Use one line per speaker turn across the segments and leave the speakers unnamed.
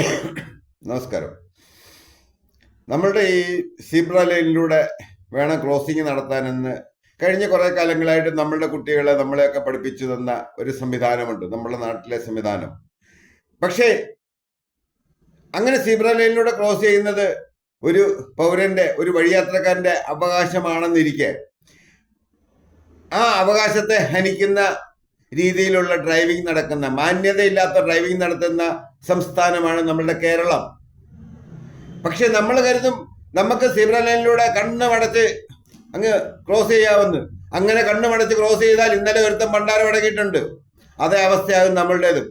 നമസ്കാരം. നമ്മളുടെ ഈ സീബ്ര ലൈനിലൂടെ വേണം ക്രോസിംഗ് നടത്താനെന്ന് കഴിഞ്ഞ കുറേ കാലങ്ങളായിട്ട് നമ്മളുടെ കുട്ടികളെ നമ്മളെയൊക്കെ പഠിപ്പിച്ചു തന്ന ഒരു സംവിധാനമുണ്ട് നമ്മുടെ നാട്ടിലെ സംവിധാനം. പക്ഷേ അങ്ങനെ സീബ്ര ലൈനിലൂടെ ക്രോസ് ചെയ്യുന്നത് ഒരു പൗരന്റെ ഒരു വഴിയാത്രക്കാരന്റെ അവകാശമാണെന്നിരിക്കെ ആ അവകാശത്തെ ഹനിക്കുന്ന രീതിയിലുള്ള ഡ്രൈവിംഗ് നടക്കുന്ന മാന്യതയില്ലാത്ത ഡ്രൈവിംഗ് നടത്തുന്ന സംസ്ഥാനമാണ് നമ്മളുടെ കേരളം. പക്ഷെ നമ്മൾ കരുതും നമുക്ക് സീബ്ര ലൈനിലൂടെ കണ്ണ് മടച്ച് അങ്ങ് ക്രോസ് ചെയ്യാമെന്ന്. അങ്ങനെ കണ്ണ് മടച്ച് ക്രോസ് ചെയ്താൽ ഇന്നലെ ഒരുത്തം പണ്ടാരം അടങ്ങിയിട്ടുണ്ട് അതേ അവസ്ഥയാകും നമ്മളുടേതും.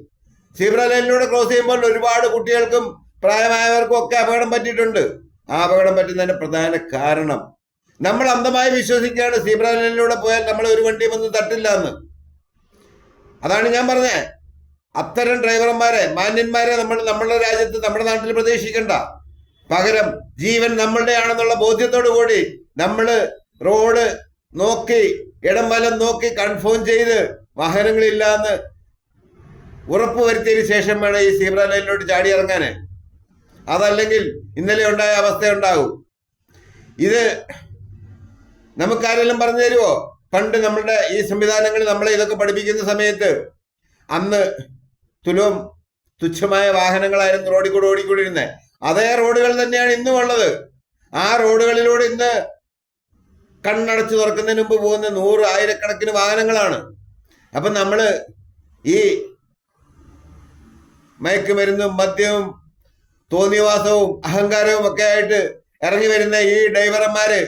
സീബ്ര ലൈനിലൂടെ ക്രോസ് ചെയ്യുമ്പോൾ ഒരുപാട് കുട്ടികൾക്കും പ്രായമായവർക്കും ഒക്കെ അപകടം പറ്റിയിട്ടുണ്ട്. ആ അപകടം പറ്റുന്നതിന് പ്രധാന കാരണം. നമ്മൾ അന്ധമായി വിശ്വസിക്കുകയാണ്. സീബ്ര ലൈനിലൂടെ പോയാൽ നമ്മൾ ഒരു വണ്ടിയും ഒന്നും തട്ടില്ല എന്ന്. അതാണ് ഞാൻ പറഞ്ഞത് അത്തരം ഡ്രൈവർമാരെ മാന്യന്മാരെ നമ്മൾ നമ്മുടെ രാജ്യത്ത് നമ്മുടെ നാട്ടിൽ പ്രതീക്ഷിക്കണ്ട. പകരം ജീവൻ നമ്മളുടെയാണെന്നുള്ള ബോധ്യത്തോടു കൂടി നമ്മൾ റോഡ് നോക്കി ഇടം വലം നോക്കി കൺഫേം ചെയ്ത് വാഹനങ്ങളില്ല എന്ന് ഉറപ്പ് വരുത്തിയതിനു ശേഷം വേണം ഈ സീബ്ര ലൈനിലോട്ട് ചാടി ഇറങ്ങാന് അതല്ലെങ്കിൽ ഇന്നലെ ഉണ്ടായ അവസ്ഥ ഉണ്ടാകും. ഇത് നമുക്കാരെല്ലാം പറഞ്ഞു തരുമോ പണ്ട് നമ്മളുടെ ഈ സംവിധാനങ്ങൾ നമ്മളെ ഇതൊക്കെ പഠിപ്പിക്കുന്ന സമയത്ത് അന്ന് തുലവും തുച്ഛമായ വാഹനങ്ങളായിരുന്നു റോഡിൽ കൂടെ ഓടിക്കൊണ്ടിരുന്നത് അതേ റോഡുകൾ തന്നെയാണ് ഇന്നും ഉള്ളത്. ആ റോഡുകളിലൂടെ ഇന്ന് കണ്ണടച്ച് തുറക്കുന്നതിന് മുമ്പ് പോകുന്ന നൂറ് ആയിരക്കണക്കിന് വാഹനങ്ങളാണ്. അപ്പൊ നമ്മൾ ഈ മയക്കുമരുന്നും മദ്യവും തോന്നിയവാസവും അഹങ്കാരവും ഒക്കെ ആയിട്ട് ഇറങ്ങി വരുന്ന ഈ ഡ്രൈവർമാര്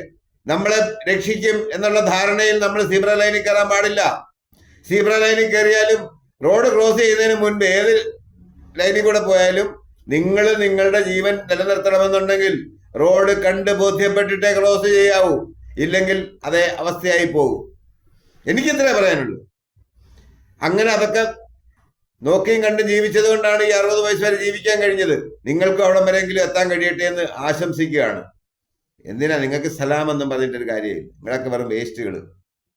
നമ്മളെ രക്ഷിക്കും എന്നുള്ള ധാരണയിൽ നമ്മൾ സീബ്ര ലൈനിൽ കയറാൻ പാടില്ല. സീബ്ര ലൈനിൽ കയറിയാലും റോഡ് ക്രോസ് ചെയ്യുന്നതിന് മുൻപ് ഏത് ലൈനിൽ കൂടെ പോയാലും നിങ്ങൾ നിങ്ങളുടെ ജീവൻ നിലനിർത്തണമെന്നുണ്ടെങ്കിൽ റോഡ് കണ്ട് ബോധ്യപ്പെട്ടിട്ടേ ക്രോസ് ചെയ്യാവൂ. ഇല്ലെങ്കിൽ അതേ അവസ്ഥയായി പോകും എനിക്കിത്രേ പറയാനുള്ളൂ. അങ്ങനെ അതൊക്കെ നോക്കിയും കണ്ടും ജീവിച്ചത് കൊണ്ടാണ് ഈ അറുപത് വയസ്സ് വരെ ജീവിക്കാൻ കഴിഞ്ഞത്. നിങ്ങൾക്കും അവിടം വരെയെങ്കിലും എത്താൻ കഴിയട്ടെ എന്ന് ആശംസിക്കുകയാണ്. എന്തിനാ നിങ്ങൾക്ക് സലാം എന്നും പറഞ്ഞിട്ടൊരു കാര്യമില്ല. നിങ്ങളൊക്കെ വെറും വേസ്റ്റുകൾ